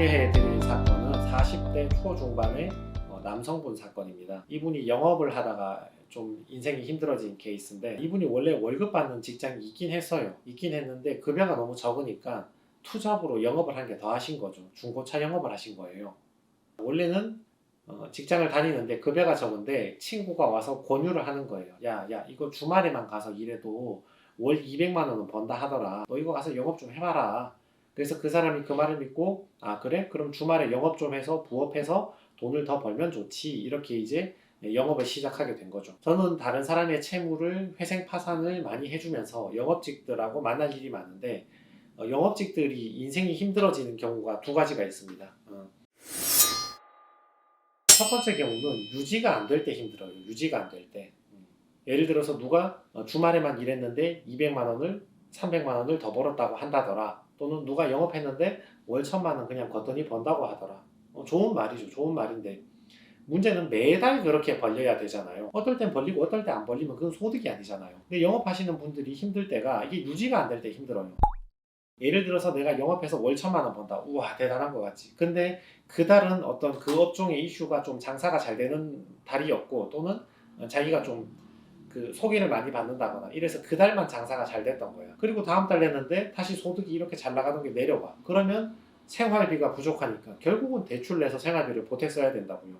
소개해드릴 사건은 40대 초중반의 어, 남성분 사건입니다. 이분이 영업을 하다가 좀 인생이 힘들어진 케이스인데 이분이 원래 월급 받는 직장이 있긴 했어요. 있긴 했는데 급여가 너무 적으니까 투잡으로 영업을 한 게 더 하신 거죠. 중고차 영업을 하신 거예요. 원래는 어, 직장을 다니는데 급여가 적은데 친구가 와서 권유를 하는 거예요. 야, 야, 이거 주말에만 가서 일해도 월 200만 원은 번다 하더라. 너 이거 가서 영업 좀 해봐라. 그래서 그 사람이 그 말을 믿고 아 그래? 그럼 주말에 영업 좀 해서 부업해서 돈을 더 벌면 좋지. 이렇게 이제 영업을 시작하게 된 거죠. 저는 다른 사람의 채무를 회생 파산을 많이 해주면서 영업직들하고 만날 일이 많은데 어, 영업직들이 인생이 힘들어지는 경우가 두 가지가 있습니다. 어. 첫 번째 경우는 유지가 안 될 때 힘들어요. 유지가 안 될 때. 음. 예를 들어서 누가 어, 주말에만 일했는데 200만 원을 300만 원을 더 벌었다고 한다더라. 또는 누가 영업했는데 월 천만 원 그냥 걷더니 번다고 하더라. 어, 좋은 말이죠. 좋은 말인데 문제는 매달 그렇게 벌려야 되잖아요. 어떨 땐 벌리고 어떨 때 안 벌리면 그건 소득이 아니잖아요. 근데 영업하시는 분들이 힘들 때가 이게 유지가 안 될 때 힘들어요. 예를 들어서 내가 영업해서 월 천만 원 번다. 우와 대단한 것 같지. 근데 그 달은 어떤 그 업종의 이슈가 좀 장사가 잘 되는 달이었고 또는 자기가 좀 그 소개를 많이 받는다거나 이래서 그 달만 장사가 잘 됐던 거야. 그리고 다음 달 됐는데 다시 소득이 이렇게 잘 나가는 게 내려와. 그러면 생활비가 부족하니까 결국은 대출 내서 생활비를 보태 써야 된다고요.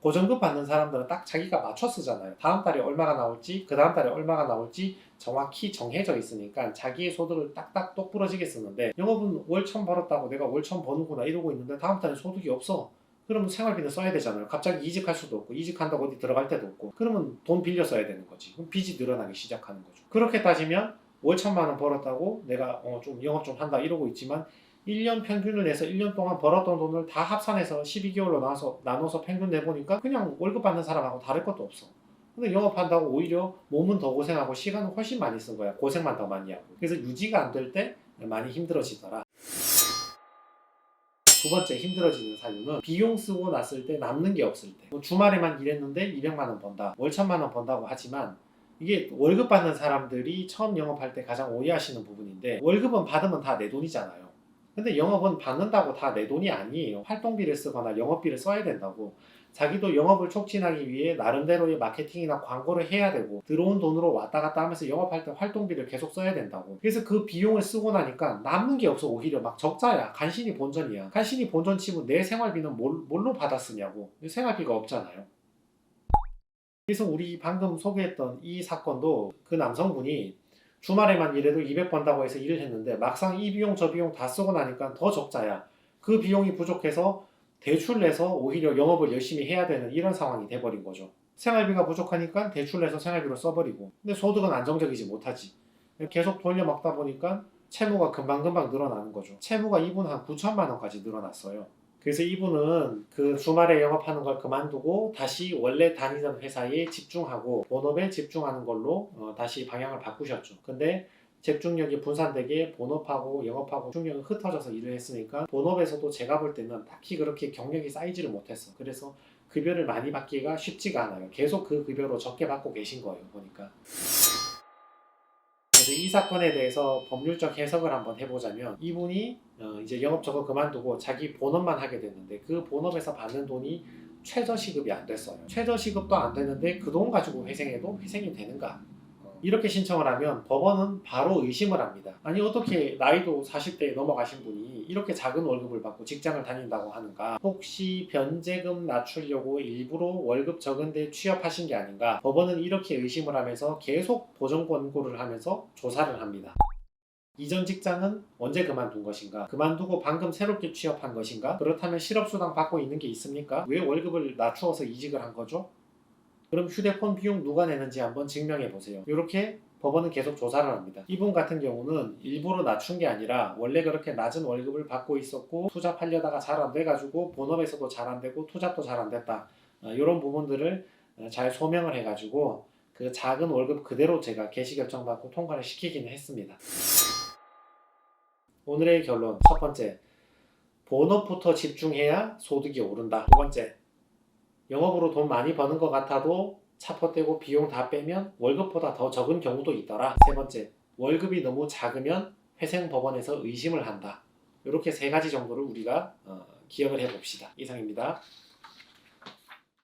고정급 받는 사람들은 딱 자기가 맞춰 쓰잖아요. 다음 달에 얼마가 나올지, 그 다음 달에 얼마가 나올지 정확히 정해져 있으니까 자기의 소득을 딱딱 똑부러지게 쓰는데 영업은 월 천 벌었다고 내가 월 천 버는구나 이러고 있는데 다음 달에 소득이 없어. 그러면 생활비는 써야 되잖아요. 갑자기 이직할 수도 없고 이직한다고 어디 들어갈 데도 없고 그러면 돈 빌려 써야 되는 거지. 그럼 빚이 늘어나기 시작하는 거죠. 그렇게 따지면 월 천만 원 벌었다고 내가 어, 좀 영업 좀 한다 이러고 있지만 1년 평균을 내서 1년 동안 벌었던 돈을 다 합산해서 12개월로 나눠서, 나눠서 평균 내보니까 그냥 월급 받는 사람하고 다를 것도 없어. 근데 영업한다고 오히려 몸은 더 고생하고 시간은 훨씬 많이 쓴 거야. 고생만 더 많이 하고. 그래서 유지가 안 될 때 많이 힘들어지더라. 두 번째 힘들어지는 사유는 비용 쓰고 났을 때 남는 게 없을 때. 뭐 주말에만 일했는데 200만 원 번다. 월천만 원 번다고 하지만 이게 월급 받는 사람들이 처음 영업할 때 가장 오해하시는 부분인데 월급은 받으면 다 내 돈이잖아요. 근데 영업은 받는다고 다 내 돈이 아니에요. 활동비를 쓰거나 영업비를 써야 된다고. 자기도 영업을 촉진하기 위해 나름대로의 마케팅이나 광고를 해야 되고 들어온 돈으로 왔다 갔다 하면서 영업할 때 활동비를 계속 써야 된다고. 그래서 그 비용을 쓰고 나니까 남는 게 없어 오히려 막 적자야. 간신히 본전이야. 간신히 본전 치면 내 생활비는 뭘, 뭘로 받았으냐고. 생활비가 없잖아요. 그래서 우리 방금 소개했던 이 사건도 그 남성분이 주말에만 일해도 200 번다고 해서 일을 했는데 막상 이 비용 저 비용 다 쓰고 나니까 더 적자야. 그 비용이 부족해서 대출 내서 오히려 영업을 열심히 해야 되는 이런 상황이 돼버린 거죠. 생활비가 부족하니까 대출 내서 생활비로 써버리고 근데 소득은 안정적이지 못하지. 계속 돌려먹다 보니까 채무가 금방금방 늘어나는 거죠. 채무가 이분 한 9천만 원까지 늘어났어요. 그래서 이분은 그 주말에 영업하는 걸 그만두고 다시 원래 다니던 회사에 집중하고 본업에 집중하는 걸로 어, 다시 방향을 바꾸셨죠. 근데 집중력이 분산되게 본업하고 영업하고 집중력이 흩어져서 일을 했으니까 본업에서도 제가 볼 때는 딱히 그렇게 경력이 쌓이지를 못했어. 그래서 급여를 많이 받기가 쉽지가 않아요. 계속 그 급여로 적게 받고 계신 거예요. 보니까. 이 사건에 대해서 법률적 해석을 한번 해보자면 이분이 어, 이제 영업 저거 그만두고 자기 본업만 하게 됐는데 그 본업에서 받는 돈이 최저 시급이 안 됐어요. 최저 시급도 안 되는데 그 돈 가지고 회생해도 회생이 되는가? 어, 이렇게 신청을 하면 법원은 바로 의심을 합니다. 아니 어떻게 나이도 40대에 넘어가신 분이 이렇게 작은 월급을 받고 직장을 다닌다고 하는가? 혹시 변제금 낮추려고 일부러 월급 적은 데 취업하신 게 아닌가? 법원은 이렇게 의심을 하면서 계속 보정 권고를 하면서 조사를 합니다. 이전 직장은 언제 그만둔 것인가? 그만두고 방금 새롭게 취업한 것인가? 그렇다면 실업수당 받고 있는 게 있습니까? 왜 월급을 낮추어서 이직을 한 거죠? 그럼 휴대폰 비용 누가 내는지 한번 증명해 보세요. 이렇게 법원은 계속 조사를 합니다. 이분 같은 경우는 일부러 낮춘 게 아니라 원래 그렇게 낮은 월급을 받고 있었고 투잡하려다가 잘 안 돼가지고 본업에서도 잘 안 되고 투잡도 잘 안 됐다. 이런 부분들을 어, 잘 소명을 해가지고 그 작은 월급 그대로 제가 개시 결정 받고 통과를 시키기는 했습니다. 오늘의 결론 첫 번째 본업부터 집중해야 소득이 오른다. 두 번째 영업으로 돈 많이 버는 것 같아도 차포 떼고 비용 다 빼면 월급보다 더 적은 경우도 있더라. 세 번째 월급이 너무 작으면 회생법원에서 의심을 한다. 이렇게 세 가지 정도를 우리가 어, 기억을 해봅시다. 이상입니다.